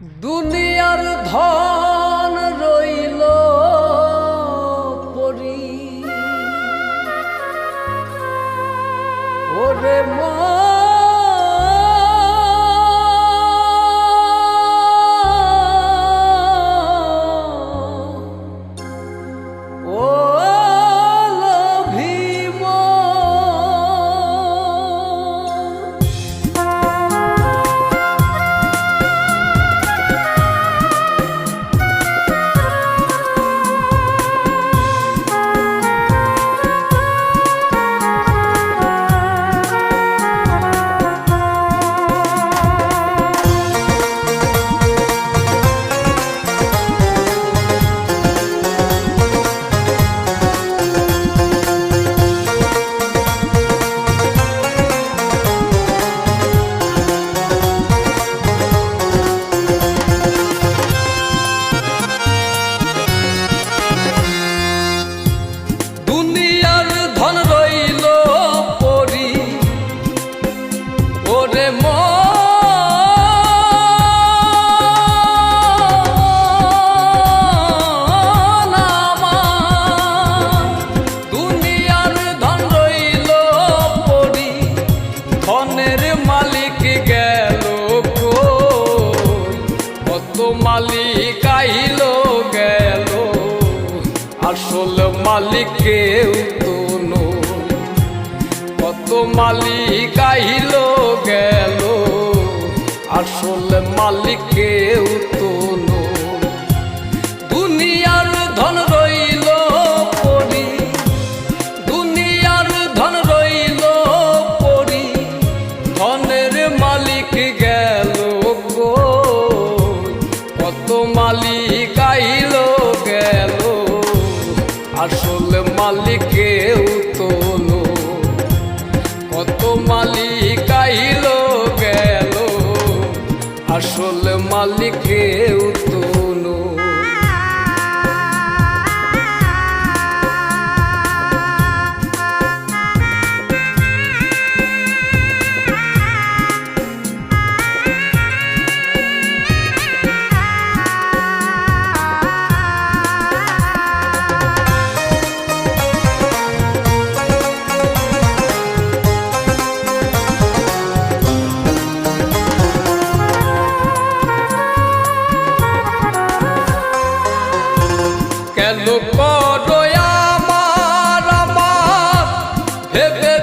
দুনিয়ার ধন মালিক আইল, গেল। আসল মালিক কেউ তো। কত মালিক আইল, গেল। আসল মালিক কেউ তো মালিক আইল গেল, আসল মালিক কেউ তো নয়। কত মালিক আইল গেল, আসল মালিক কেউ করো আমার আমার। হেবে